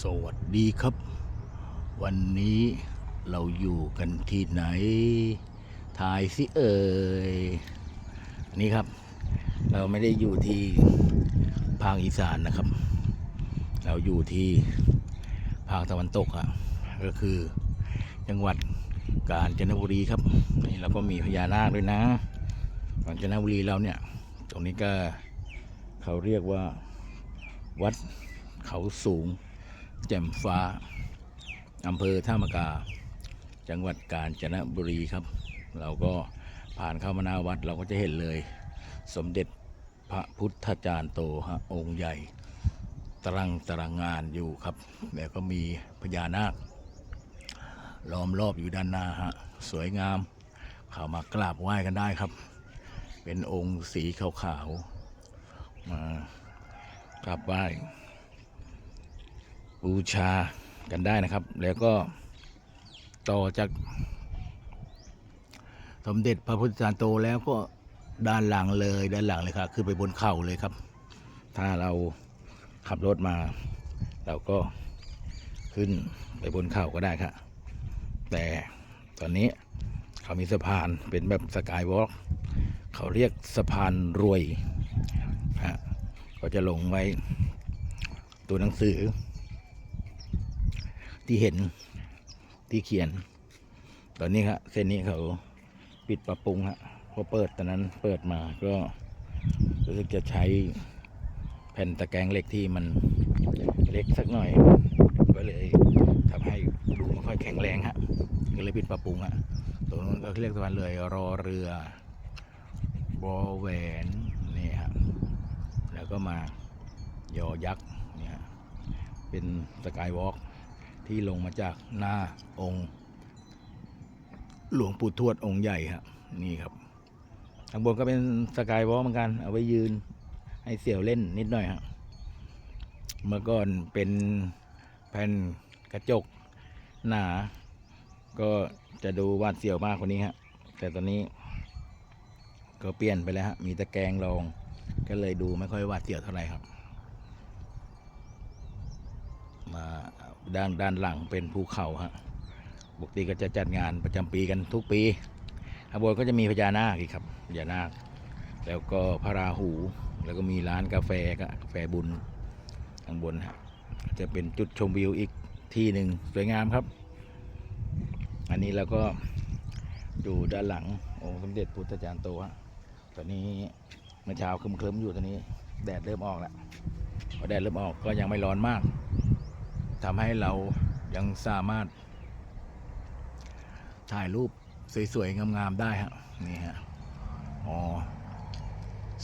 สวัสดีครับ วันนี้เราอยู่กันที่ไหนทายสิเอ่ยนี่ครับ เราไม่ได้อยู่ที่ภาคอีสานนะครับ เราอยู่ที่ภาคตะวันตกอะก็คือจังหวัดกาญจนบุรีครับนี่เราก็มีพญานาคด้วยนะกาญจนบุรีเราเนี่ย ตรงนี้ก็เขาเรียกว่าวัดเขาสูง แจ่มฟ้าอำเภอท่ามะกา จังหวัดกาญจนบุรีครับ เราก็ผ่านเข้ามาหน้าวัดเราก็จะเห็นเลย สมเด็จพระพุทธจารย์โตฮะองค์ใหญ่ตรังตรังงานอยู่ครับ แล้วก็มีพญานาคล้อมรอบอยู่ด้านหน้าฮะสวยงาม เข้ามากราบไหว้กันได้ครับ เป็นองค์สีขาวๆมากราบไหว้ บูชากันได้นะครับ แล้วก็ต่อจาก สมเด็จพระพุทธจารย์โตแล้วก็ด้านหลังเลยด้านหลังเลยครับขึ้นไปบนเข่าเลยครับ ถ้าเราขับรถมา เราก็ขึ้นไปบนเข่าก็ได้ครับแต่ตอนนี้เขามีสะพานเป็นแบบสกายวอล์กเขาเรียกสะพานรวยฮะก็จะลงไว้ตัวหนังสือ ที่เห็นที่เขียน ตอนนี้ครับเส้นนี้เขาปิดปรับปรุงฮะพอเปิดตอนนั้นเปิดมาก็รู้สึกจะใช้แผ่นตะแกรงเหล็กที่มันเล็กสักหน่อย ก็เลยทำให้ดูไม่ค่อยแข็งแรงฮะก็เลยปิดปรับปรุงฮะตรงนั้นก็เรียกสะพานเลยรอเรือบอแหวนนี่ฮะแล้วก็มายอยักษ์เนี่ยเป็นสกายวอล์ก ที่ลงมาจากหน้าองค์ หลวงปู่ทวดองค์ใหญ่ครับนี่ครับข้างบนก็เป็นสกายวอล์กเหมือนกัน เอาไว้ยืนให้เสี่ยวเล่นนิดหน่อยครับเมื่อก่อนเป็นแผ่นกระจกหนา ก็จะดูวาดเสี่ยวมากกว่านี้ฮะแต่ตอนนี้ ก็เปลี่ยนไปแล้วฮะมีตะแกรงรอง ก็เลยดูไม่ค่อย วาดเสี่ยวเท่าไหร่ครับ มา ด้านด้านหลังเป็นภูเขาฮะปกติก็จะจัดงานประจำปีกันทุกปีขบวนก็จะมีพญานาคอีกครับพญานาค แล้วก็พระราหู แล้วก็มีร้านกาแฟก็กาแฟบุญข้างบนฮะจะเป็นจุดชมวิวอีกที่หนึ่งสวยงามครับ อันนี้เราก็อยู่ด้านหลังองค์สมเด็จพุทธจารย์โตฮะตอนนี้เมื่อเช้าครึมๆอยู่ตอนนี้ แดดเริ่มออกแล้วพอแดดเริ่มออกก็ยังไม่ร้อนมาก ทำให้เรายังสามารถ ถ่ายรูปสวยๆ งามๆ ได้ฮะนี่ฮะอ๋อ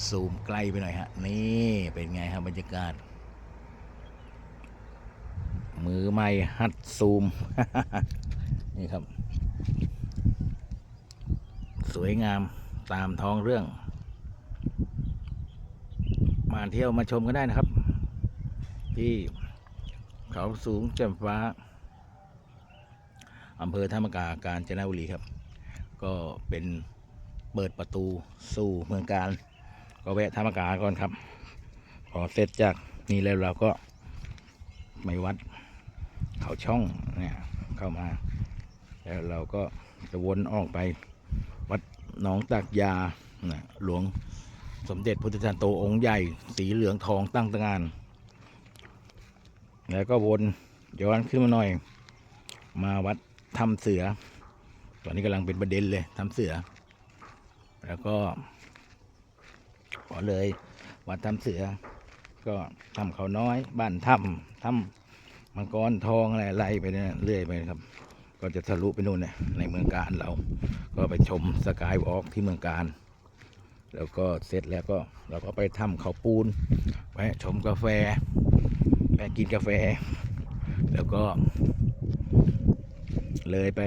ซูมใกล้ไปหน่อยฮะ นี่เป็นไงครับบรรยากาศ มือไม่หัดซูม นี่ครับ สวยงามตามท้องเรื่อง มาเที่ยวมาชมกันได้นะครับ ที่ เขาสูงแจ่มฟ้าอำเภอธรรมกาการจนบุรีครับ ก็เป็นเปิดประตูสู่เมืองการ ก็แวะธรรมกาก่อนครับ พอเสร็จจากนี่แล้วเราก็ไปวัดเขาช่องเนี่ยเข้ามา แล้วเราก็จะวนออกไปวัดหนองตากยานะหลวงสมเด็จพุทธจารย์โตองค์ใหญ่ สีเหลืองทองตั้งตระงาน แล้วก็วนย้อนขึ้นมาหน่อย มาวัดถ้ำเสือ ตอนนี้กำลังเป็นประเด็นเลยถ้ำเสือ แล้วก็ขอเลยวัดถ้ำเสือ ก็ถ้ำเขาน้อย บ้านถ้ำถ้ำมังกรทองอะไรไล่ไปเนี่ยเรื่อยไปครับ ก็จะทะลุไปนู่นเนี่ยในเมืองการเรา ก็ไปชมสกายวอล์กที่เมืองการแล้วก็เสร็จแล้วก็เราก็ไปถ้ำเขาปูนไปชมกาแฟ ไปกินกาแฟ แล้วก็ เลยไป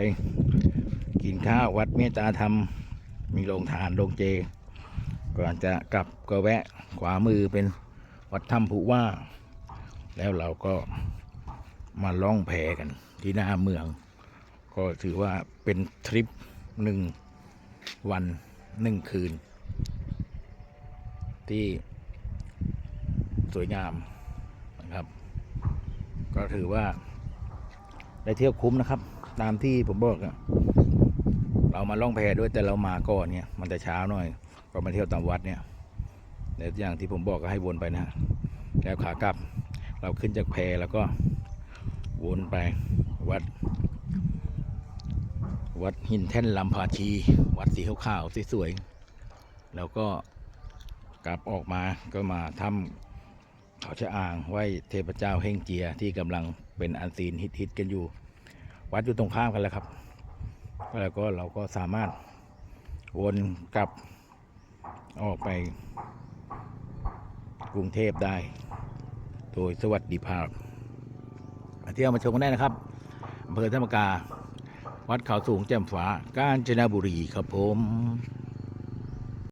กินข้าววัดเมตตาธรรม มีโรงทานโรงเจ ก่อนจะกลับก็แวะขวามือเป็นวัดถ้ำผู้ว่า แล้วเราก็มาล่องแพกันที่หน้าเมือง ก็ถือว่าเป็นทริปหนึ่งวันหนึ่งคืน ที่สวยงาม ก็ถือว่า ได้เที่ยวคุ้มนะครับ ตามที่ผมบอกอะเรามาล่องแพด้วยแต่เรามาก่อนเนี่ย มันจะเช้าหน่อย ก็มาเที่ยวตามวัดเนี่ยแต่อย่างที่ผมบอกก็ให้วนไปนะแล้วขากลับ เราขึ้นจากแพแล้วก็วนไปวัด วัดหินแท่นลำพาชี วัดสีขาวๆสวยๆแล้วก็กลับออกมาก็มาถ้ำ เขาชะอางไหวเทพเจ้าเฮงเจียที่กำลังเป็นอันซีนฮิตๆกันอยู่ วัดอยู่ตรงข้ามกันแล้วครับ แล้วก็เราก็สามารถวนกลับออกไปกรุงเทพได้ โดยสวัสดิภาพมาเที่ยวมาชมกันได้นะครับอำเภอธรรมกา วัดเขาสูงแจ่มฟ้ากาญจนบุรีครับผม